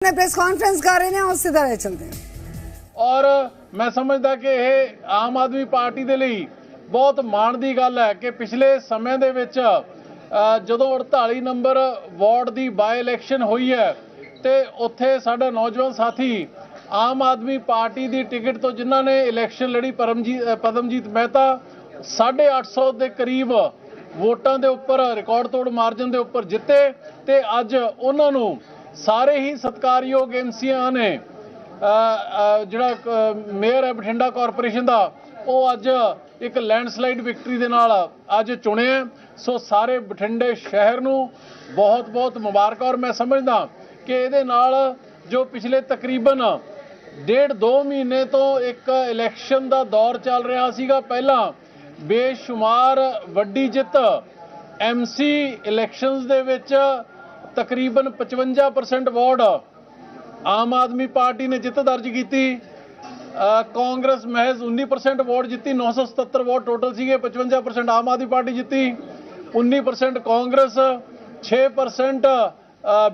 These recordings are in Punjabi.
ਨੇ ਪ੍ਰੈਸ ਕਾਨਫਰੰਸ ਕਰ ਰਹੇ ਨੇ ਉਸੇ ਤਰ੍ਹਾਂ ਚਲਦੇ ਹਾਂ ਔਰ ਮੈਂ ਸਮਝਦਾ ਕਿ ਇਹ ਆਮ ਆਦਮੀ ਪਾਰਟੀ ਦੇ ਲਈ ਬਹੁਤ ਮਾਣ ਦੀ ਗੱਲ ਹੈ ਕਿ ਪਿਛਲੇ ਸਮੇਂ ਦੇ ਵਿੱਚ ਜਦੋਂ 48 ਨੰਬਰ ਵਾਰਡ ਦੀ ਬਾਈ ਇਲੈਕਸ਼ਨ ਹੋਈ ਹੈ ਤੇ ਉੱਥੇ ਸਾਡਾ ਨੌਜਵਾਨ ਸਾਥੀ ਆਮ ਆਦਮੀ ਪਾਰਟੀ ਦੀ ਟਿਕਟ ਤੋਂ ਜਿਨ੍ਹਾਂ ਨੇ ਇਲੈਕਸ਼ਨ ਲੜੀ ਪਰਮਜੀਤ ਅ, ਪਦਮਜੀਤ ਮਹਿਤਾ 850 ਦੇ ਕਰੀਬ ਵੋਟਾਂ ਦੇ ਉੱਪਰ ਰਿਕਾਰਡ ਤੋੜ ਮਾਰਜਨ ਦੇ ਉੱਪਰ ਜਿੱਤੇ ਤੇ ਅੱਜ ਉਹਨਾਂ ਨੂੰ ਸਾਰੇ ਹੀ ਸਤਕਾਰਯੋਗ ਐਮਸੀਆਂ ਨੇ ਜਿਹੜਾ ਮੇਅਰ ਹੈ ਬਠਿੰਡਾ ਕਾਰਪੋਰੇਸ਼ਨ ਦਾ, ਉਹ ਅੱਜ ਇੱਕ ਲੈਂਡਸਲਾਈਡ ਵਿਕਟਰੀ ਦੇ ਨਾਲ ਅੱਜ ਚੁਣਿਆ ਸੋ ਸਾਰੇ ਬਠਿੰਡੇ ਸ਼ਹਿਰ ਨੂੰ ਬਹੁਤ ਬਹੁਤ ਮੁਬਾਰਕ ਔਰ ਮੈਂ ਸਮਝਦਾ ਕਿ ਇਹਦੇ ਨਾਲ ਜੋ ਪਿਛਲੇ ਤਕਰੀਬਨ ਡੇਢ ਦੋ ਮਹੀਨੇ ਤੋਂ ਇੱਕ ਇਲੈਕਸ਼ਨ ਦਾ ਦੌਰ ਚੱਲ ਰਿਹਾ ਸੀਗਾ, ਪਹਿਲਾਂ ਬੇਸ਼ੁਮਾਰ, ਵੱਡੀ ਜਿੱਤ ਐਮਸੀ ਇਲੈਕਸ਼ਨਸ ਦੇ ਵਿੱਚ ਤਕਰੀਬਨ 55% ਵਾਰਡ ਆਮ ਆਦਮੀ ਪਾਰਟੀ ਨੇ ਜਿੱਤ ਦਰਜ ਕੀਤੀ। ਕਾਂਗਰਸ ਮਹਿਜ਼ 19% ਵੋਟ ਜਿੱਤੀ 977 ਵੋਟ ਟੋਟਲ ਸੀਗੇ 55% ਆਮ ਆਦਮੀ ਪਾਰਟੀ ਜਿੱਤੀ 19% ਕਾਂਗਰਸ 6%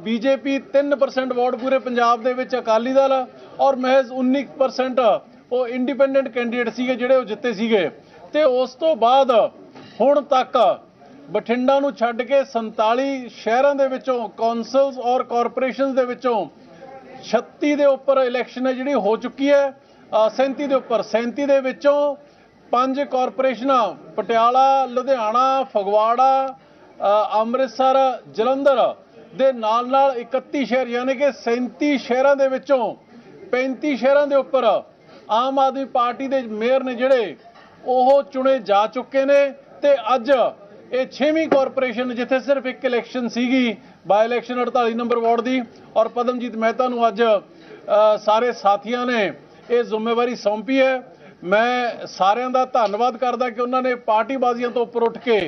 ਬੀਜੇਪੀ 3% ਵੋਟ ਪੂਰੇ ਪੰਜਾਬ ਦੇ ਵਿੱਚ ਅਕਾਲੀ ਦਲ ਔਰ ਮਹਿਜ਼ 19% ਉਹ ਇੰਡੀਪੈਂਡੈਂਟ ਕੈਂਡੀਡੇਟ ਸੀਗੇ ਜਿਹੜੇ ਉਹ ਜਿੱਤੇ ਸੀਗੇ। ਤੇ ਉਸ ਤੋਂ ਬਾਅਦ ਹੁਣ ਤੱਕ ਬਠਿੰਡਾ ਨੂੰ ਛੱਡ ਕੇ 47 ਸ਼ਹਿਰਾਂ ਦੇ ਵਿੱਚੋਂ ਕੌਂਸਲਸ ਔਰ ਕਾਰਪੋਰੇਸ਼ਨਸ ਦੇ ਵਿੱਚੋਂ 36 ਦੇ ਉੱਪਰ ਇਲੈਕਸ਼ਨ ਹੈ ਜਿਹੜੀ ਹੋ ਚੁੱਕੀ ਹੈ। ਅ, 37 ਦੇ ਉੱਪਰ 37 ਦੇ ਵਿੱਚੋਂ ਪੰਜ ਕਾਰਪੋਰੇਸ਼ਨਾਂ ਪਟਿਆਲਾ ਲੁਧਿਆਣਾ ਫਗਵਾੜਾ ਅੰਮ੍ਰਿਤਸਰ ਜਲੰਧਰ ਦੇ ਨਾਲ ਨਾਲ 31 ਸ਼ਹਿਰ ਯਾਨੀ ਕਿ 37 ਸ਼ਹਿਰਾਂ ਦੇ ਵਿੱਚੋਂ 35 ਸ਼ਹਿਰਾਂ ਦੇ ਉੱਪਰ ਆਮ ਆਦਮੀ ਪਾਰਟੀ ਦੇ ਮੇਅਰ ਨੇ ਜਿਹੜੇ ਉਹ ਚੁਣੇ ਜਾ ਚੁੱਕੇ ਨੇ ਤੇ ਅੱਜ ਇਹ 6ਵੀਂ ਕਾਰਪੋਰੇਸ਼ਨ ਜਿੱਥੇ ਸਿਰਫ ਇੱਕ ਇਲੈਕਸ਼ਨ ਸੀਗੀ ਬਾਈ ਇਲੈਕਸ਼ਨ 48 ਨੰਬਰ ਵਾਰਡ ਦੀ। ਔਰ ਪਦਮਜੀਤ ਮਹਿਤਾ ਨੂੰ ਅੱਜ ਸਾਰੇ ਸਾਥੀਆਂ ਨੇ ਇਹ ਜ਼ਿੰਮੇਵਾਰੀ ਸੌਂਪੀ ਹੈ। ਮੈਂ ਸਾਰਿਆਂ ਦਾ ਧੰਨਵਾਦ ਕਰਦਾ ਕਿ ਉਹਨਾਂ ਨੇ ਪਾਰਟੀ ਬਾਜ਼ੀਆਂ ਤੋਂ ਉੱਪਰ ਉੱਠ ਕੇ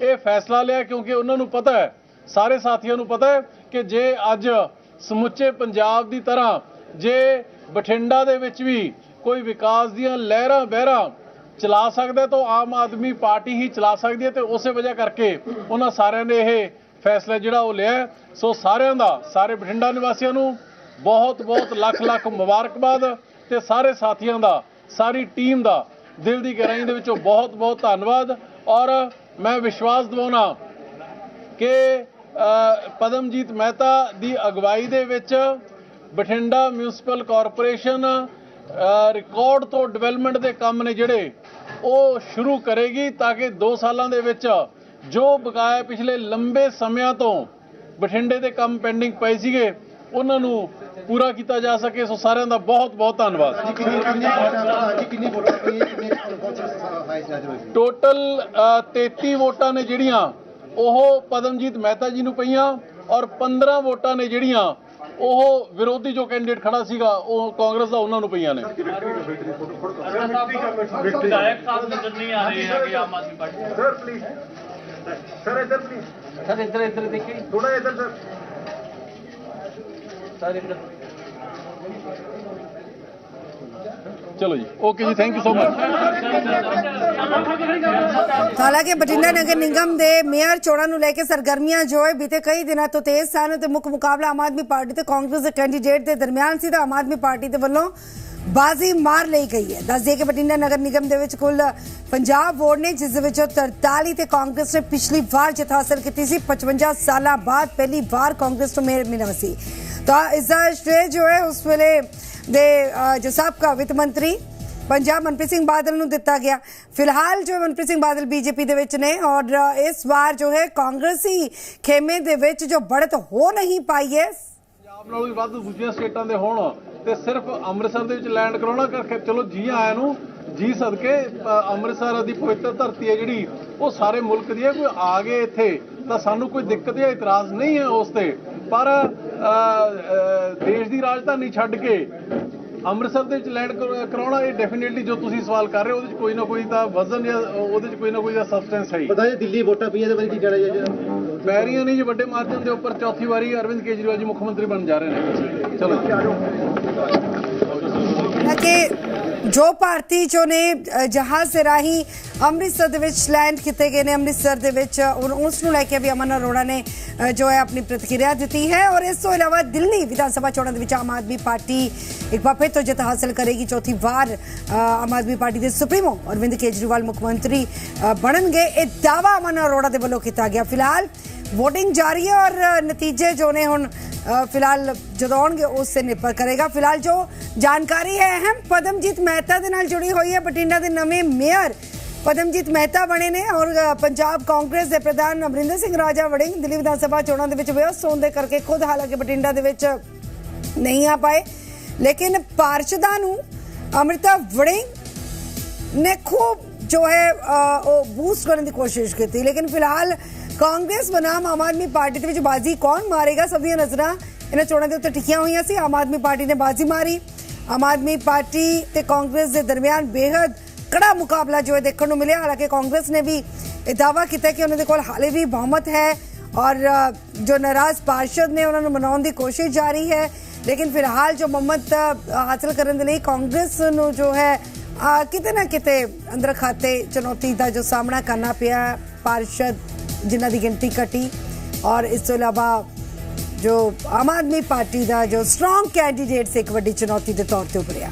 ਇਹ ਫੈਸਲਾ ਲਿਆ, ਕਿਉਂਕਿ ਉਹਨਾਂ ਨੂੰ ਪਤਾ ਹੈ, ਸਾਰੇ ਸਾਥੀਆਂ ਨੂੰ ਪਤਾ ਹੈ ਕਿ ਜੇ ਅੱਜ ਸਮੁੱਚੇ ਪੰਜਾਬ ਦੀ ਤਰ੍ਹਾਂ ਜੇ ਬਠਿੰਡਾ ਦੇ ਵਿੱਚ ਵੀ ਕੋਈ ਵਿਕਾਸ ਦੀਆਂ ਲਹਿਰਾਂ ਬਹਿਰਾਂ ਚਲਾ ਸਕਦਾ ਤਾਂ ਆਮ ਆਦਮੀ ਪਾਰਟੀ ਹੀ ਚਲਾ ਸਕਦੀ ਹੈ ਤੇ ਉਸੇ ਵਜ੍ਹਾ ਕਰਕੇ ਉਹਨਾਂ ਸਾਰਿਆਂ ਨੇ ਇਹ ਫੈਸਲਾ ਜਿਹੜਾ ਉਹ ਲਿਆ ਸੋ ਸਾਰਿਆਂ ਦਾ, ਸਾਰੇ ਬਠਿੰਡਾ ਨਿਵਾਸੀਆਂ ਨੂੰ ਬਹੁਤ ਬਹੁਤ ਲੱਖ ਲੱਖ ਮੁਬਾਰਕਬਾਦ ਤੇ ਸਾਰੇ ਸਾਥੀਆਂ ਦਾ, ਸਾਰੀ ਟੀਮ ਦਾ ਦਿਲ ਦੀ ਗਹਿਰਾਈ ਦੇ ਵਿੱਚੋਂ ਬਹੁਤ ਬਹੁਤ ਧੰਨਵਾਦ। ਔਰ ਮੈਂ ਵਿਸ਼ਵਾਸ ਦਿਵਾਉਣਾ ਕਿ ਪਦਮਜੀਤ ਮਹਿਤਾ ਦੀ ਅਗਵਾਈ ਦੇ ਵਿੱਚ ਬਠਿੰਡਾ ਮਿਊਨਿਸਪਲ ਕਾਰਪੋਰੇਸ਼ਨ ਰਿਕਾਰਡ ਤੋਂ ਡਿਵੈਲਪਮੈਂਟ ਦੇ ਕੰਮ ਨੇ ਜਿਹੜੇ ਉਹ ਸ਼ੁਰੂ ਕਰੇਗੀ ਤਾਂ ਕਿ 2 ਸਾਲਾਂ ਦੇ ਵਿੱਚ ਜੋ ਬਕਾਇਆ ਪਿਛਲੇ ਲੰਬੇ ਸਮਿਆਂ ਤੋਂ ਬਠਿੰਡੇ ਦੇ ਕੰਮ ਪੈਂਡਿੰਗ ਪਏ ਸੀਗੇ ਉਹਨਾਂ ਨੂੰ ਪੂਰਾ ਕੀਤਾ ਜਾ ਸਕੇ। ਸੋ ਸਾਰਿਆਂ ਦਾ ਬਹੁਤ ਬਹੁਤ ਧੰਨਵਾਦ। ਟੋਟਲ ਅ, 33 ਵੋਟਾਂ ਨੇ ਜਿਹੜੀਆਂ ਉਹ ਪਦਮਜੀਤ ਮਹਿਤਾ ਜੀ ਨੂੰ ਪਈਆਂ ਔਰ 15 ਵੋਟਾਂ ਨੇ ਜਿਹੜੀਆਂ ਉਹ ਵਿਰੋਧੀ ਜੋ ਕੈਂਡੀਡੇਟ ਖੜਾ ਸੀਗਾ ਉਹ ਕਾਂਗਰਸ ਦਾ ਉਹਨਾਂ ਨੂੰ ਪਈਆਂ ਨੇ। ਵਿਧਾਇਕ ਸਾਹਿਬ ਨਜ਼ਰ ਨਹੀਂ ਆ ਰਹੇ ਹੈਗੇ ਆਮ ਆਦਮੀ ਪਾਰਟੀ ਦੇ। ਸਰ ਪਲੀਜ਼ ਸਰ ਇੱਧਰ ਪਲੀਜ਼ ਸਰ ਇੱਧਰ ਇੱਧਰ ਦੇਖੀ ਥੋੜਾ ਇੱਧਰ ਸਰ ਸਰ ਇੱਧਰ। ਚਲੋ ਜੀ ਓਕੇ ਜੀ ਥੈਂਕ ਯੂ ਸੋ ਮਚ ਹਾਲਾਂਕਿ ਬਠਿੰਡਾ ਨਗਰ ਨਿਗਮ ਦੇ ਮੇਅਰ ਚੋਣਾਂ ਨੂੰ ਲੈ ਕੇ ਸਰਗਰਮੀਆਂ ਜੋ ਹੈ, ਬੀਤੇ ਕਈ ਦਿਨਾਂ ਤੋਂ ਤੇਜ਼ ਸਨ ਤੇ ਮੁੱਖ ਮੁਕਾਬਲਾ ਆਮ ਆਦਮੀ ਪਾਰਟੀ ਤੇ ਕਾਂਗਰਸ ਦੇ ਕੈਂਡੀਡੇਟ ਦੇ ਦਰਮਿਆਨ ਸੀ ਤਾਂ ਆਮ ਆਦਮੀ ਪਾਰਟੀ ਦੇ ਵੱਲੋਂ ਬਾਜ਼ੀ ਮਾਰ ਲਈ ਗਈ ਹੈ। ਦੱਸ ਦਈਏ ਕਿ ਬਠਿੰਡਾ ਨਗਰ ਨਿਗਮ ਦੇ ਵਿੱਚ ਕੁੱਲ 50 ਵੋਟ ਨੇ, ਜਿਸ ਦੇ ਵਿੱਚੋਂ 43 ਤੇ ਕਾਂਗਰਸ ਨੇ ਪਿਛਲੀ ਵਾਰ ਜਿੱਤ ਹਾਸਲ ਕੀਤੀ ਸੀ। 55 ਸਾਲਾਂ ਬਾਅਦ ਪਹਿਲੀ ਵਾਰ ਕਾਂਗਰਸ ਨੂੰ ਮੇਅਰ ਮਿਲਿਆ ਸੀ। ਤਾਂ ਇਸ ਦਾ ਸ਼੍ਰੇਅ ਜੋ ਹੈ, ਉਸ ਵੇਲੇ ਦੇ ਜੋ ਸਾਬਕਾ ਵਿੱਤ ਮੰਤਰੀ ਪੰਜਾਬ ਮਨਪ੍ਰੀਤ ਸਿੰਘ ਬਾਦਲ ਨੂੰ ਦਿੱਤਾ ਗਿਆ। ਫਿਲਹਾਲ ਜੋ ਮਨਪ੍ਰੀਤ ਸਿੰਘ ਬਾਦਲ ਬੀਜੇਪੀ ਦੇ ਵਿੱਚ ਨੇ ਔਰ ਇਸ ਵਾਰ ਜੋ ਹੈ ਕਾਂਗਰਸੀ ਖੇਮੇ ਦੇ ਵਿੱਚ ਜੋ ਬੜਤ ਹੋ ਨਹੀਂ ਪਾਈ ਹੈ। ਪੰਜਾਬ ਨਾਲੋਂ ਵੀ ਵੱਧ ਦੂਜੀਆਂ ਸਟੇਟਾਂ ਦੇ ਹੋਣ ਤੇ ਸਿਰਫ ਅੰਮ੍ਰਿਤਸਰ ਦੇ ਵਿੱਚ ਲੈਂਡ ਕਰਾਉਣਾ ਕਰਕੇ ਚਲੋ ਜੀ ਆਇਆਂ ਨੂੰ ਜੀ ਸਦਕੇ ਅੰਮ੍ਰਿਤਸਰ ਦੀ ਪਵਿੱਤਰ ਧਰਤੀ ਹੈ ਜਿਹੜੀ, ਉਹ ਸਾਰੇ ਮੁਲਕ ਦੀ ਹੈ, ਕੋਈ ਆ ਗਏ ਇੱਥੇ ਤਾਂ ਸਾਨੂੰ ਕੋਈ ਦਿੱਕਤ ਜਾਂ ਇਤਰਾਜ਼ ਨਹੀਂ ਹੈ ਉਸ ਤੇ। ਪਰ ਦੇਸ਼ ਦੀ ਰਾਜਧਾਨੀ ਛੱਡ ਕੇ ਅੰਮ੍ਰਿਤਸਰ ਦੇ ਵਿੱਚ ਲੈਂਡ ਕਰਾਉਣਾ ਇਹ ਡੈਫੀਨਿਟਲੀ ਜੋ ਤੁਸੀਂ ਸਵਾਲ ਕਰ ਰਹੇ ਹੋ ਉਹਦੇ ਵਿੱਚ ਕੋਈ ਨਾ ਕੋਈ ਤਾਂ ਵਜ਼ਨ ਜਾਂ ਉਹਦੇ ਵਿੱਚ ਕੋਈ ਨਾ ਕੋਈ ਦਾ ਸਬਸਟੈਂਸ ਹੈ ਪਤਾ ਜੀ ਦਿੱਲੀ ਵੋਟਾਂ ਪਈਆਂ ਦੇ ਬਾਰੇ ਕੀ ਕਹਿਣਾ ਜੀ ਪੈ ਰਹੀਆਂ ਨਹੀਂ ਜੀ ਵੱਡੇ ਮਾਰਜਨ ਦੇ ਉੱਪਰ ਚੌਥੀ ਵਾਰੀ ਅਰਵਿੰਦ ਕੇਜਰੀਵਾਲ ਜੀ ਮੁੱਖ ਮੰਤਰੀ ਬਣ ਜਾ ਰਹੇ ਨੇ। ਚਲੋ। ਜੀ। ਮੈਂ ਕਿ ਜੋ ਭਾਰਤੀ ਜੋ ਨੇ ਜਹਾਜ਼ ਦੇ ਰਾਹੀਂ ਅੰਮ੍ਰਿਤਸਰ ਦੇ ਵਿੱਚ ਲੈਂਡ ਕੀਤੇ ਗਏ ਨੇ। ਅੰਮ੍ਰਿਤਸਰ ਦੇ ਵਿੱਚ ਔਰ ਉਸ ਨੂੰ ਲੈ ਕੇ ਵੀ ਅਮਨ ਅਰੋੜਾ ਨੇ ਜੋ ਹੈ ਆਪਣੀ ਪ੍ਰਤੀਕਿਰਿਆ ਦਿੱਤੀ ਹੈ। ਔਰ ਇਸ ਤੋਂ ਇਲਾਵਾ ਦਿੱਲੀ ਵਿਧਾਨ ਸਭਾ ਚੋਣਾਂ ਦੇ ਵਿੱਚ ਆਮ ਆਦਮੀ ਪਾਰਟੀ ਇੱਕ ਵਾਰ ਫਿਰ ਤੋਂ ਜਿੱਤ ਹਾਸਲ ਕਰੇਗੀ। ਚੌਥੀ ਵਾਰ ਆਮ ਆਦਮੀ ਪਾਰਟੀ ਦੇ ਸੁਪਰੀਮੋ ਅਰਵਿੰਦ ਕੇਜਰੀਵਾਲ ਮੁੱਖ ਮੰਤਰੀ ਬਣਨਗੇ। ਇਹ ਦਾਵਾ ਅਮਨ ਅਰੋੜਾ ਦੇ ਵੱਲੋਂ ਕੀਤਾ ਗਿਆ। ਫਿਲਹਾਲ VOTING ਜਾਰੀ ਹੈ ਔਰ ਨਤੀਜੇ ਜੋ ਨੇ ਹੁਣ ਫਿਲਹਾਲ ਜਦੋਂ ਆਉਣਗੇ, ਉਸ ਤੇ ਨਿਰਭਰ ਕਰੇਗਾ। ਫਿਲਹਾਲ ਜੋ ਜਾਣਕਾਰੀ ਹੈ ਅਹਿਮ, ਪਦਮਜੀਤ ਮਹਿਤਾ ਦੇ ਨਾਲ ਜੁੜੀ ਹੋਈ ਹੈ। ਬਠਿੰਡਾ ਦੇ ਨਵੇਂ ਮੇਅਰ ਪਦਮਜੀਤ ਮਹਿਤਾ ਬਣੇ ਨੇ ਔਰ ਪੰਜਾਬ ਕਾਂਗਰਸ ਦੇ ਪ੍ਰਧਾਨ ਅਮਰਿੰਦਰ ਸਿੰਘ ਰਾਜਾ ਵੜਿੰਗ ਦਿੱਲੀ ਵਿਧਾਨ ਸਭਾ ਚੋਣਾਂ ਦੇ ਵਿੱਚ ਵਿਅਸਤ ਹੋਣ ਦੇ ਕਰਕੇ ਖੁਦ ਹਾਲਾਂਕਿ ਬਠਿੰਡਾ ਦੇ ਵਿੱਚ ਨਹੀਂ ਆ ਪਾਏ। ਲੇਕਿਨ ਪਾਰਸ਼ਦਾਂ ਨੂੰ ਅਮ੍ਰਿਤਾ ਵੜਿੰਗ ਨੇ ਖੂਬ ਜੋ ਹੈ ਉਹ ਬੂਸਟ ਕਰਨ ਦੀ ਕੋਸ਼ਿਸ਼ ਕੀਤੀ। ਲੇਕਿਨ ਫਿਲਹਾਲ ਕਾਂਗਰਸ ਬਨਾਮ ਆਮ ਆਦਮੀ ਪਾਰਟੀ ਦੇ ਵਿੱਚ ਬਾਜ਼ੀ ਕੌਣ ਮਾਰੇਗਾ? ਸਭ ਦੀਆਂ ਨਜ਼ਰਾਂ ਇਹਨਾਂ ਚੋਣਾਂ ਦੇ ਉੱਤੇ ਟਿਕੀਆਂ ਹੋਈਆਂ ਸੀ। ਆਮ ਆਦਮੀ ਪਾਰਟੀ ਨੇ ਬਾਜ਼ੀ ਮਾਰੀ। ਆਮ ਆਦਮੀ ਪਾਰਟੀ ਤੇ ਕਾਂਗਰਸ ਦੇ ਦਰਮਿਆਨ ਬੇहद ਕੜਾ ਮੁਕਾਬਲਾ ਜੋ ਦੇਖਣ ਨੂੰ ਮਿਲਿਆ। ਹਾਲਾਂਕਿ ਕਾਂਗਰਸ ਨੇ ਵੀ ਇਹ ਦਾਅਵਾ ਕੀਤਾ ਕਿ ਉਹਨਾਂ ਦੇ ਕੋਲ ਹਾਲੇ ਵੀ ਬਹੁਮਤ ਹੈ ਔਰ ਜੋ ਨਾਰਾਜ਼ ਪਾਰਸ਼ਦ ਨੇ ਉਹਨਾਂ ਨੂੰ ਮਨਾਉਣ ਦੀ ਕੋਸ਼ਿਸ਼ ਜਾਰੀ ਹੈ। ਲੇਕਿਨ ਫਿਲਹਾਲ ਜੋ ਮੁਹੰਮਦ ਹਾਸਲ ਕਰਨ ਦੇ ਲਈ ਕਾਂਗਰਸ ਨੂੰ ਜੋ ਹੈ ਕਿਤੇ ਨਾ ਕਿਤੇ ਅੰਦਰ ਖਾਤੇ ਚੁਣੌਤੀ ਦਾ ਜੋ ਸਾਹਮਣਾ ਕਰਨਾ ਪਿਆ ਪਾਰਸ਼ਦ ਜਿਨ੍ਹਾਂ ਦੀ ਗਿਣਤੀ ਘਟੀ। ਔਰ ਇਸ ਤੋਂ ਇਲਾਵਾ ਜੋ ਆਮ ਆਦਮੀ ਪਾਰਟੀ ਦਾ ਜੋ ਸਟਰੋਂਗ ਕੈਂਡੀਡੇਟਸ ਇੱਕ ਵੱਡੀ ਚੁਣੌਤੀ ਦੇ ਤੌਰ ਤੇ ਉਭਰਿਆ।